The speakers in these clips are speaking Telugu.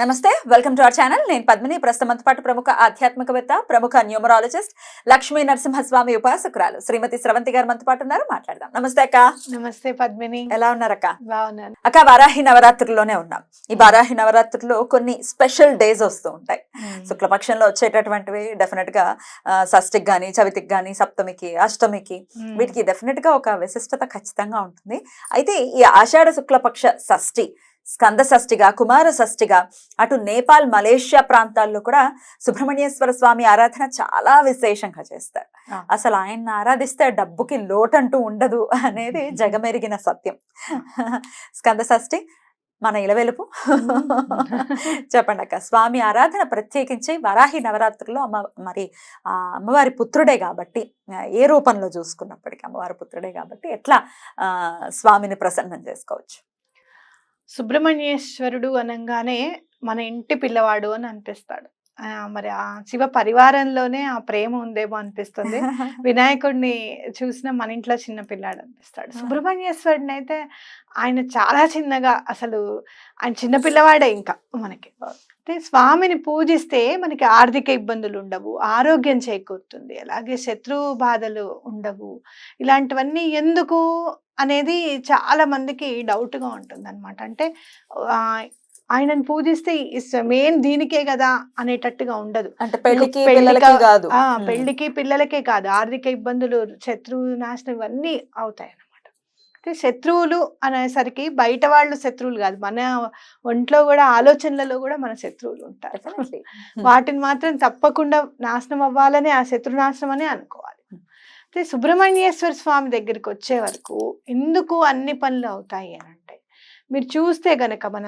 నమస్తే వెల్కమ్ టు అవర్ ఛానల్. నేను పద్మిని ప్రస్తుతం పాటు ప్రముఖ ఆధ్యాత్మికవేత్త ప్రముఖ న్యూమరాలజిస్ట్ లక్ష్మీ నరసింహస్వామి ఉపాసకురాలు శ్రీమతి స్రవంతి గారు మనతో పాటు ఉన్నారు. మాట్లాడదాం. నమస్తే అక్క. నమస్తే పద్మిని. ఎలా ఉన్నారక్క బాగున్నాను. అక్క వారాహి నవరాత్రుల్లోనే ఉన్నాం. ఈ వారాహి నవరాత్రుల్లో కొన్ని స్పెషల్ డేస్ వస్తూ ఉంటాయి. శుక్లపక్షంలో వచ్చేటటువంటివి డెఫినెట్గా ఆ, షష్ఠికి గాని చవితికి గాని సప్తమికి అష్టమికి. వీటికి డెఫినెట్గా ఒక విశిష్టత ఖచ్చితంగా ఉంటుంది. అయితే ఈ ఆషాఢ శుక్లపక్ష షష్ఠి స్కంద షష్ఠిగా కుమార షష్ఠిగా అటు నేపాల్ మలేషియా ప్రాంతాల్లో కూడా సుబ్రహ్మణ్యేశ్వర స్వామి ఆరాధన చాలా విశేషంగా చేస్తారు. అసలు ఆయన్ని ఆరాధిస్తే డబ్బుకి లోటంటూ ఉండదు అనేది జగమెరిగిన సత్యం. స్కంద షష్ఠి మన ఇలవెలుపు. చెప్పండి అక్క. స్వామి ఆరాధన ప్రత్యేకించి వరాహి నవరాత్రుల్లో అమ్మ మరి ఆ అమ్మవారి పుత్రుడే కాబట్టి ఏ రూపంలో చూసుకున్నప్పటికీ అమ్మవారి పుత్రుడే కాబట్టి ఎట్లా ఆ, స్వామిని ప్రసన్నం చేసుకోవచ్చు? సుబ్రహ్మణ్యేశ్వరుడు అనగానే మన ఇంటి పిల్లవాడు అని అనిపిస్తాడు. మరి ఆ శివ పరివారంలోనే ఆ ప్రేమ ఉందేమో అనిపిస్తుంది. వినాయకుడిని చూసిన మన ఇంట్లో చిన్న పిల్లాడు అనిపిస్తాడు. సుబ్రహ్మణ్యేశ్వరుడిని అయితే ఆయన చాలా చిన్నగా అసలు ఆయన చిన్న పిల్లవాడే ఇంకా మనకి. అంటే స్వామిని పూజిస్తే మనకి ఆర్థిక ఇబ్బందులు ఉండవు ఆరోగ్యం చేకూరుతుంది. అలాగే శత్రు బాధలు ఉండవు. ఇలాంటివన్నీ ఎందుకు అనేది చాలా మందికి డౌట్గా ఉంటుంది అనమాట అంటే ఆయనను పూజిస్తే మెయిన్ దీనికే కదా అనేటట్టుగా ఉండదు. అంటే పెళ్ళికి పెళ్ళికి కాదు. పెళ్ళికి పిల్లలకే కాదు. ఆర్థిక ఇబ్బందులు శత్రువు నాశనం ఇవన్నీ అవుతాయి అయితే శత్రువులు అనేసరికి బయట వాళ్ళు శత్రువులు కాదు. మన ఒంట్లో కూడా ఆలోచనలలో కూడా మన శత్రువులు ఉంటారు. వాటిని మాత్రం తప్పకుండా నాశనం అవ్వాలని ఆ శత్రు నాశనం అని అనుకోవాలి. అయితే సుబ్రహ్మణ్యేశ్వర స్వామి దగ్గరికి వచ్చే వరకు ఎందుకు అన్ని పనులు అవుతాయి అని అంటే మీరు చూస్తే గనక మన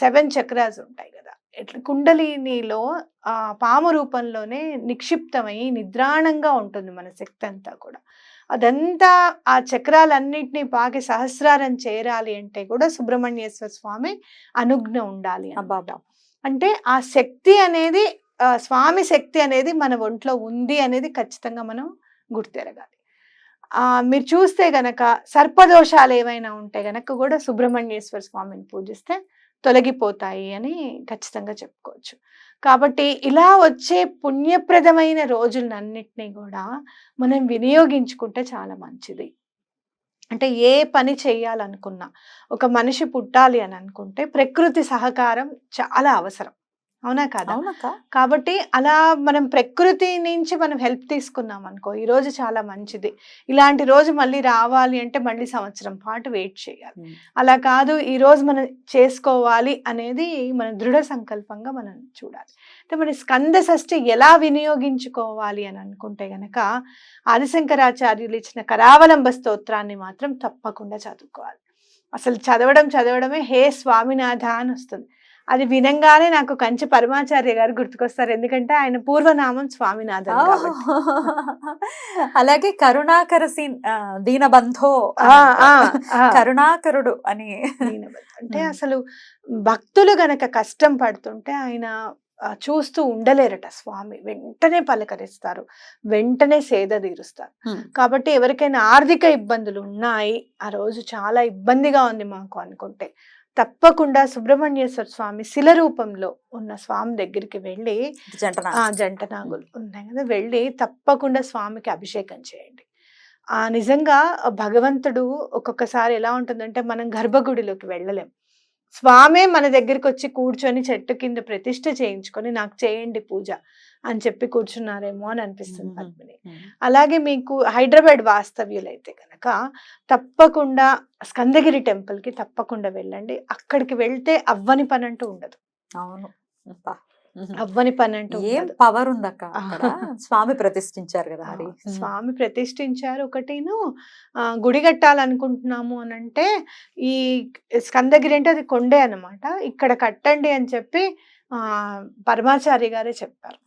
సెవెన్ చక్రాస్ ఉంటాయి కదా. ఎట్లా కుండలినిలో ఆ పాము రూపంలోనే నిక్షిప్తమై నిద్రాణంగా ఉంటుంది మన శక్తి అంతా కూడా. అదంతా ఆ చక్రాలన్నింటినీ పాకి సహస్రారం చేరాలి అంటే కూడా సుబ్రహ్మణ్యేశ్వర స్వామి అనుజ్ఞ ఉండాలి అన్నమాట. అంటే ఆ శక్తి అనేది స్వామి శక్తి అనేది మన ఒంట్లో ఉంది అనేది ఖచ్చితంగా మనం గుర్తెరగాలి. ఆ మీరు చూస్తే గనక సర్పదోషాలు ఏవైనా ఉంటే గనక కూడా సుబ్రహ్మణ్యేశ్వర స్వామిని పూజిస్తే తొలగిపోతాయి అని ఖచ్చితంగా చెప్పుకోవచ్చు. కాబట్టి ఇలా వచ్చే పుణ్యప్రదమైన రోజులన్నింటినీ కూడా మనం వినియోగించుకుంటే చాలా మంచిది. అంటే ఏ పని చేయాలనుకున్నా ఒక మనిషి పుట్టాలి అని అనుకుంటే ప్రకృతి సహకారం చాలా అవసరం. అవునా కాదా? కాబట్టి అలా మనం ప్రకృతి నుంచి మనం హెల్ప్ తీసుకున్నాం అనుకో ఈ రోజు చాలా మంచిది. ఇలాంటి రోజు మళ్ళీ రావాలి అంటే మళ్ళీ సంవత్సరం పాటు వెయిట్ చేయాలి. అలా కాదు ఈ రోజు మనం చేసుకోవాలి అనేది మన దృఢ సంకల్పంగా మనం చూడాలి. అంటే మరి స్కంద షష్ఠి ఎలా వినియోగించుకోవాలి అని అనుకుంటే గనక ఆదిశంకరాచార్యులు ఇచ్చిన కరావలంబ స్తోత్రాన్ని మాత్రం తప్పకుండా చదువుకోవాలి. అసలు చదవడం చదవడమే హే స్వామినాథ అని వస్తుంది. అది వినంగానే నాకు కంచి పరమాచార్య గారు గుర్తుకొస్తారు. ఎందుకంటే ఆయన పూర్వనామం స్వామినాథన్ కాబట్టి. అలాగే కరుణాకర సీన్ దీనబంధో. కరుణాకరుడు అని. అంటే. అసలు భక్తులు గనక కష్టం పడుతుంటే ఆయన చూస్తూ ఉండలేరట స్వామి. వెంటనే పలకరిస్తారు. వెంటనే సేద తీరుస్తారు. కాబట్టి ఎవరికైనా ఆర్థిక ఇబ్బందులు ఉన్నాయి ఆ రోజు చాలా ఇబ్బందిగా ఉంది మాకు అనుకుంటే. తప్పకుండా సుబ్రహ్మణ్యేశ్వర స్వామి శిల రూపంలో ఉన్న స్వామి దగ్గరికి వెళ్ళి జంట నాగులు ఉన్నాయి కదా వెళ్ళి తప్పకుండా స్వామికి అభిషేకం చేయండి. ఆ నిజంగా భగవంతుడు ఒక్కొక్కసారి ఎలా ఉంటుందంటే మనం గర్భగుడిలోకి వెళ్ళలేం. స్వామే మన దగ్గరికి వచ్చి కూర్చొని చెట్టు కింద ప్రతిష్ఠ చేయించుకొని నాకు చేయండి పూజ అని చెప్పి కూర్చున్నారేమో అని అనిపిస్తుంది. పద్మిని. అలాగే మీకు హైదరాబాద్ వాస్తవ్యులైతే కనుక తప్పకుండా స్కందగిరి టెంపుల్కి తప్పకుండా వెళ్ళండి అక్కడికి వెళ్తే అవ్వని పని అంటూ ఉండదు అవును. అవ్వని పని అంటూ ఏం పవర్ ఉందక్క స్వామి ప్రతిష్ఠించారు కదా ఆ, స్వామి ప్రతిష్ఠించారు. ఒకటిను గుడి కట్టాలనుకుంటున్నాము అని అంటే ఈ స్కందగిరి అంటే అది కొండే అన్నమాట. ఇక్కడ కట్టండి అని చెప్పి ఆ పరమాచారి గారే చెప్పారు.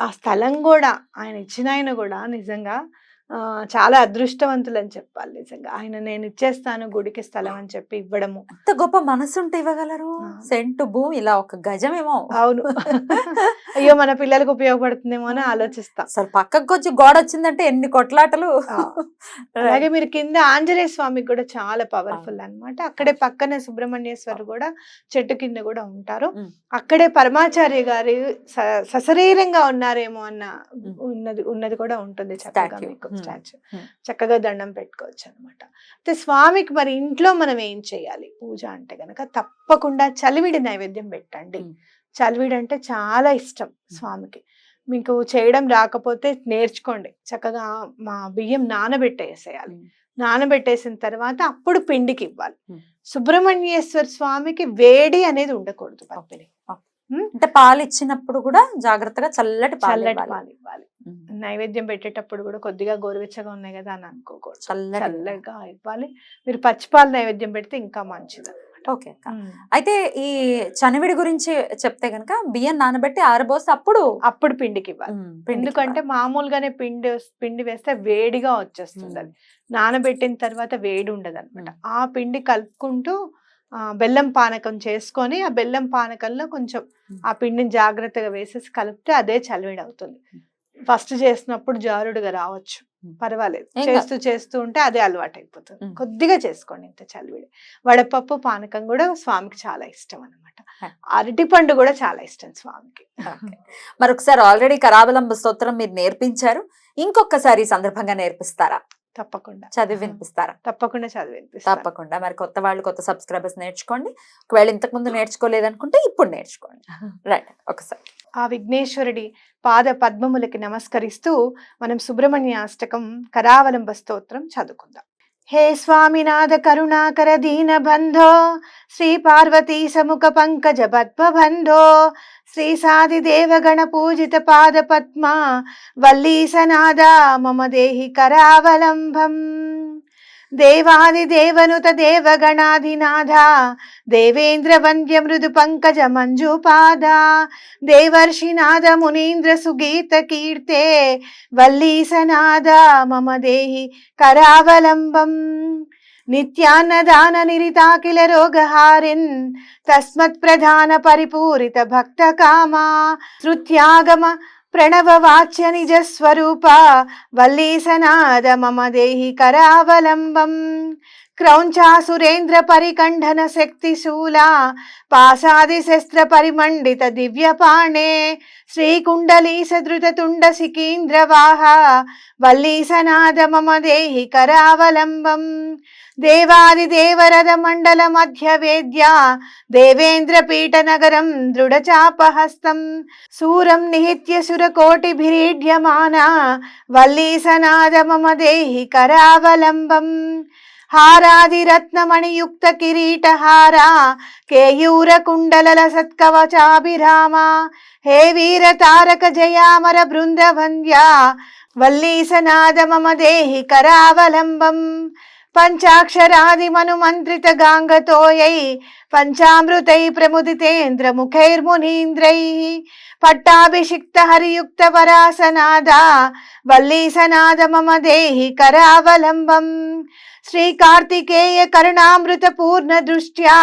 ఆ స్థలం కూడా ఆయన ఇచ్చిన ఆయన కూడా నిజంగా చాలా అదృష్టవంతులు అని చెప్పాలి నిజంగా ఆయన నేను ఇచ్చేస్తాను గుడికి స్థలం అని చెప్పి ఇవ్వడము అంత గొప్ప మనసు ఉంటే ఇవ్వగలరు. సెంటు భూమి ఇలా ఒక గజమేమో అవును అయ్యో మన పిల్లలకు ఉపయోగపడుతుందేమో అని ఆలోచిస్తాం అసలు పక్కకు వచ్చి గోడ వచ్చిందంటే ఎన్ని కొట్లాటలు. అలాగే మీరు కింద ఆంజనేయ స్వామికి కూడా చాలా పవర్ఫుల్ అన్నమాట అక్కడే పక్కనే సుబ్రహ్మణ్యేశ్వరు కూడా చెట్టు కింద కూడా ఉంటారు. అక్కడే పరమాచార్య గారి స- సశరీరంగా ఉన్నారేమో అన్న. ఉన్నది ఉన్నది కూడా ఉంటుంది చక్కగా. మీకు. స్టాచ్యూ. ఉమ్. చక్కగా దండం పెట్టుకోవచ్చు అనమాట అయితే స్వామికి మరి ఇంట్లో మనం ఏం చేయాలి? పూజ అంటే గనక తప్పకుండా చలివిడి నైవేద్యం పెట్టండి. ఉమ్. చలివిడి అంటే చాలా ఇష్టం స్వామికి. మీకు చేయడం రాకపోతే నేర్చుకోండి. చక్కగా మా బియ్యం నానబెట్టేసేయాలి. నానబెట్టేసిన తర్వాత అప్పుడు పిండికి ఇవ్వాలి. సుబ్రహ్మణ్యేశ్వర స్వామికి వేడి అనేది ఉండకూడదు అంటే పాలు ఇచ్చినప్పుడు కూడా జాగ్రత్తగా చల్లటి పాలు చల్లటి ఇవ్వాలి. పాలు ఇవ్వాలి. నైవేద్యం పెట్టేటప్పుడు కూడా కొద్దిగా గోరువెచ్చగా ఉన్నాయి కదా అని అనుకోకూడదు. చల్లగా ఇవ్వాలి. మీరు పచ్చిపాలు నైవేద్యం పెడితే ఇంకా మంచిది ఓకే అక్క. అయితే ఈ చనివిడి గురించి చెప్తే గనక బియ్యం నానబెట్టి ఆరబోసి అప్పుడు అప్పుడు పిండికి ఇవ్వాలి ఎందుకంటే మామూలుగానే పిండి పిండి వేస్తే వేడిగా వచ్చేస్తుంది అది. నానబెట్టిన తర్వాత వేడి ఉండదు అనమాట. ఆ పిండి కలుపుకుంటూ ఆ, బెల్లం పానకం చేసుకొని ఆ బెల్లం పానకంలో కొంచెం. ఆ పిండిని జాగ్రత్తగా వేసేసి కలిపితే అదే చలివిడి అవుతుంది. ఫస్ట్ చేసినప్పుడు జారుడుగా రావచ్చు. పర్వాలేదు. చేస్తూ చేస్తూ ఉంటే అదే అలవాటు అయిపోతుంది. కొద్దిగా చేసుకోండి ఇంత చలివిడి. వడపప్పు పానకం కూడా స్వామికి చాలా ఇష్టం అనమాట. అరటిపండు కూడా చాలా ఇష్టం స్వామికి. మరొకసారి ఆల్రెడీ కరావలంబ స్తోత్రం మీరు నేర్పించారు. ఇంకొకసారి ఈ సందర్భంగా నేర్పిస్తారా? తప్పకుండా. చదివి వినిపిస్తారా? తప్పకుండా చదివినిపిస్తాను తప్పకుండా. మరి కొత్త వాళ్ళు కొత్త సబ్స్క్రైబర్స్ నేర్చుకోండి. ఒకవేళ ఇంతకు ముందు నేర్చుకోలేదనుకుంటే ఇప్పుడు నేర్చుకోండి. రైట్ ఒకసారి. ఆ విఘ్నేశ్వరుడి పాద పద్మములకి నమస్కరిస్తూ మనం సుబ్రహ్మణ్య అష్టకం కరావలంబ స్తోత్రం చదువుకుందాం. హే స్వామినాథ కరుణాకర దీన బంధో శ్రీ పార్వతీ సముఖ పంకజ పద్మబంధో శ్రీ సాది దేవగణ పూజిత పాద పద్మ వల్లీసనాద మమ దేహి కరావలంబం. దేవాది దేవనుత దేవగణాధినాథ దేవేంద్ర వంద్య మృదు పంకజ మంజుపాద దేవర్షినాద మునీంద్ర సుగీత కీర్తే వల్లీసనాద మమ దేహి కరావలంబం. నిత్యాన్నదాన నిరితాకిల రోగహారిన్ తస్మత్ ప్రధాన పరిపూరిత భక్త కామా శృత్యాగమ ప్రణవవాచ్య నిజస్వరూప వల్లీసనాద మమ దేహి కరావలంబం క్రౌంచాసురేంద్ర పరికంఠన శక్తి శూలా పాసాది శస్త్ర పరిమండిత దివ్య పాణే శ్రీకుండలీ సదృత తుండ సికీంద్రవాహ వల్లీసనాద మమ దేహి కరావలంబం దేవాది దేవరథ మండల మధ్య వేద్య దేవేంద్ర పీఠ నగరం దృఢచాపహస్తం సూరం నిహిత్య సురకోటి భిరీడ్యమాన వల్లీసనాద మమ దేహి కరావలంబం. హారాదిరత్నమణియుక్త కిరీటహారా కేయూర కుండలల సత్కవచాభిరామ హే వీర తారక జయామర బృందవంద్య వల్లీసనాద మమ దేహి కరావలంబం పంచాక్షరాది మనుమంత్రిత గాంగతోయై పంచామృతై ప్రముదితేంద్ర ముఖైర్మునీంద్రై పట్టాభిషిక్త హరియుక్త పరాసనాద వల్లీసనాథ మమ దేహి కరావలంబం. శ్రీ కార్తికేయ కరుణామృత పూర్ణ దృష్ట్యా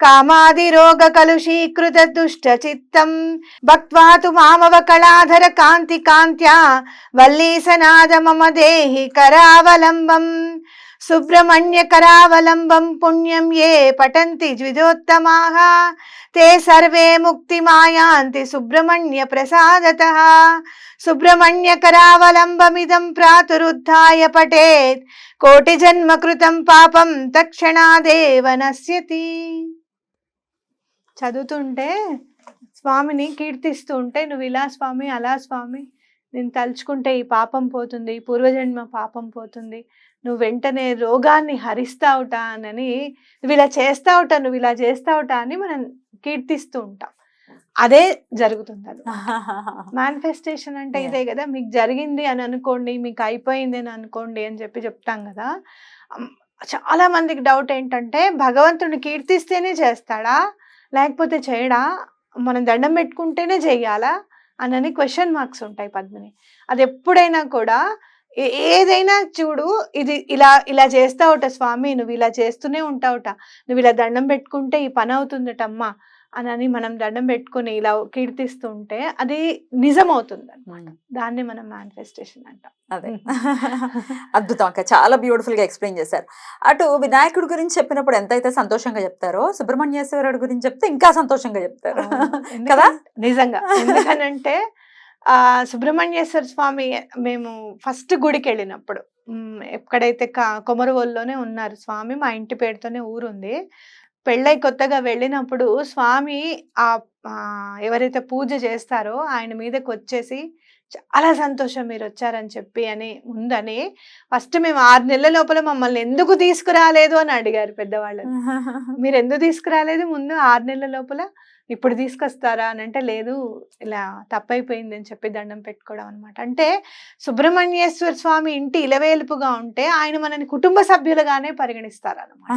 కామాది రోగ కలుషీకృత దుష్ట చిత్తం భక్వాతు మామవ కళాధర కాంతి కాంత్యా వల్లీసనాథ మమ దేహి కరావలంబం. సుబ్రహ్మణ్య కరావలంబం పుణ్యం ఏ పఠంతి ద్విజోత్తమాః ते सर्वे मुक्तिमायान्ति सुब्रह्मण्य प्रसादतः सुब्रह्मण्य करावलम्बमिदं प्रातरुद्धाय पठेत् कोटिजन्म कृतं పాపం తక్షణాదేవ నశ్యతి చదువుతుంటే స్వామిని కీర్తిస్తూ ఉంటే నువ్వు ఇలా స్వామి అలా స్వామి నేను తలుచుకుంటే ఈ పాపం పోతుంది ఈ పూర్వజన్మ పాపం పోతుంది నువ్వు వెంటనే రోగాన్ని హరిస్తావుట అని నువ్వు ఇలా చేస్తావుట నువ్వు ఇలా చేస్తావుట అని మనం కీర్తిస్తూ ఉంటాం. అదే జరుగుతుంది అది. మేనిఫెస్టేషన్ అంటే. ఇదే కదా మీకు జరిగింది అని అనుకోండి మీకు అయిపోయింది అని అనుకోండి అని చెప్పి చెప్తాం కదా. చాలా మందికి డౌట్ ఏంటంటే భగవంతుడిని కీర్తిస్తేనే చేస్తాడా? లేకపోతే చేయడా? మనం దండం పెట్టుకుంటేనే చెయ్యాలా అనని క్వశ్చన్ మార్క్స్ ఉంటాయి పద్మిని. అది ఎప్పుడైనా కూడా ఏదైనా చూడు ఇది ఇలా ఇలా చేస్తావుట స్వామి నువ్వు ఇలా చేస్తూనే ఉంటావుట నువ్వు ఇలా దండం పెట్టుకుంటే ఈ పని అవుతుందట అమ్మా అని మనం దండం పెట్టుకుని ఇలా కీర్తిస్తుంటే అది నిజం అవుతుంది అనమాట దాన్ని మనం మేనిఫెస్టేషన్ అంటాం. అదే. అద్భుతం అక్క. చాలా బ్యూటిఫుల్గా ఎక్స్ప్లెయిన్ చేశారు. అటు వినాయకుడి గురించి చెప్పినప్పుడు ఎంతైతే సంతోషంగా చెప్తారో సుబ్రహ్మణ్యేశ్వరుడు గురించి చెప్తే ఇంకా సంతోషంగా చెప్తారు. కదా? నిజంగా. ఎందుకనంటే సుబ్రహ్మణ్యేశ్వర స్వామి మేము ఫస్ట్ గుడికి వెళ్ళినప్పుడు ఎక్కడైతే కా- కొమరవోలులోనే ఉన్నారు స్వామి మా ఇంటి పేరుతోనే ఊరుంది. పెళ్ళై కొత్తగా వెళ్ళినప్పుడు స్వామి ఆ ఆ, ఎవరైతే పూజ చేస్తారో ఆయన మీదకి వచ్చేసి చాలా సంతోషం మీరు వచ్చారని చెప్పి అని ఉందని ఫస్ట్ మేము ఆరు నెలల లోపల మమ్మల్ని ఎందుకు తీసుకురాలేదు అని అడిగారు పెద్దవాళ్ళు. మీరు ఎందుకు తీసుకురాలేదు? ముందు ఆరు నెలల లోపల ఇప్పుడు తీసుకొస్తారా అని అంటే లేదు ఇలా తప్పైపోయింది అని చెప్పి దండం పెట్టుకోవడం అనమాట అంటే సుబ్రహ్మణ్యేశ్వర స్వామి ఇంటి ఇలవేలుపుగా ఉంటే ఆయన మనని కుటుంబ సభ్యులుగానే పరిగణిస్తారు అనమాట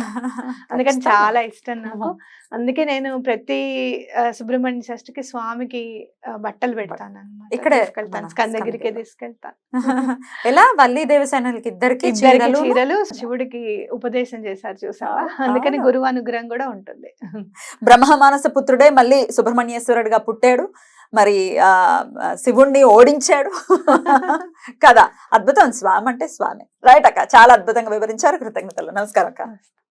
అందుకని చాలా ఇష్టం నాకు. అందుకే నేను ప్రతి సుబ్రహ్మణ్య షష్ఠికి స్వామికి బట్టలు పెడతాను అనమాట ఇక్కడే తీసుకెళ్తాను. స్కందగిరికి స్కందగిరి. తీసుకెళ్తాను. ఎలా? వల్లి దేవసేనలకి ఇద్దరికి చీరలు? శివుడికి ఉపదేశం చేశారు చూసావా? అందుకని. గురువు అనుగ్రహం కూడా ఉంటుంది. బ్రహ్మమానస పుత్రుడే మళ్ళీ సుబ్రహ్మణ్యేశ్వరుడిగా పుట్టాడు. మరి ఆ శివుణ్ణి ఓడించాడు. కదా. అద్భుతం. స్వామి అంటే స్వామి. రైట్ అక్క. చాలా అద్భుతంగా వివరించారు. కృతజ్ఞతలు. నమస్కారం అక్క.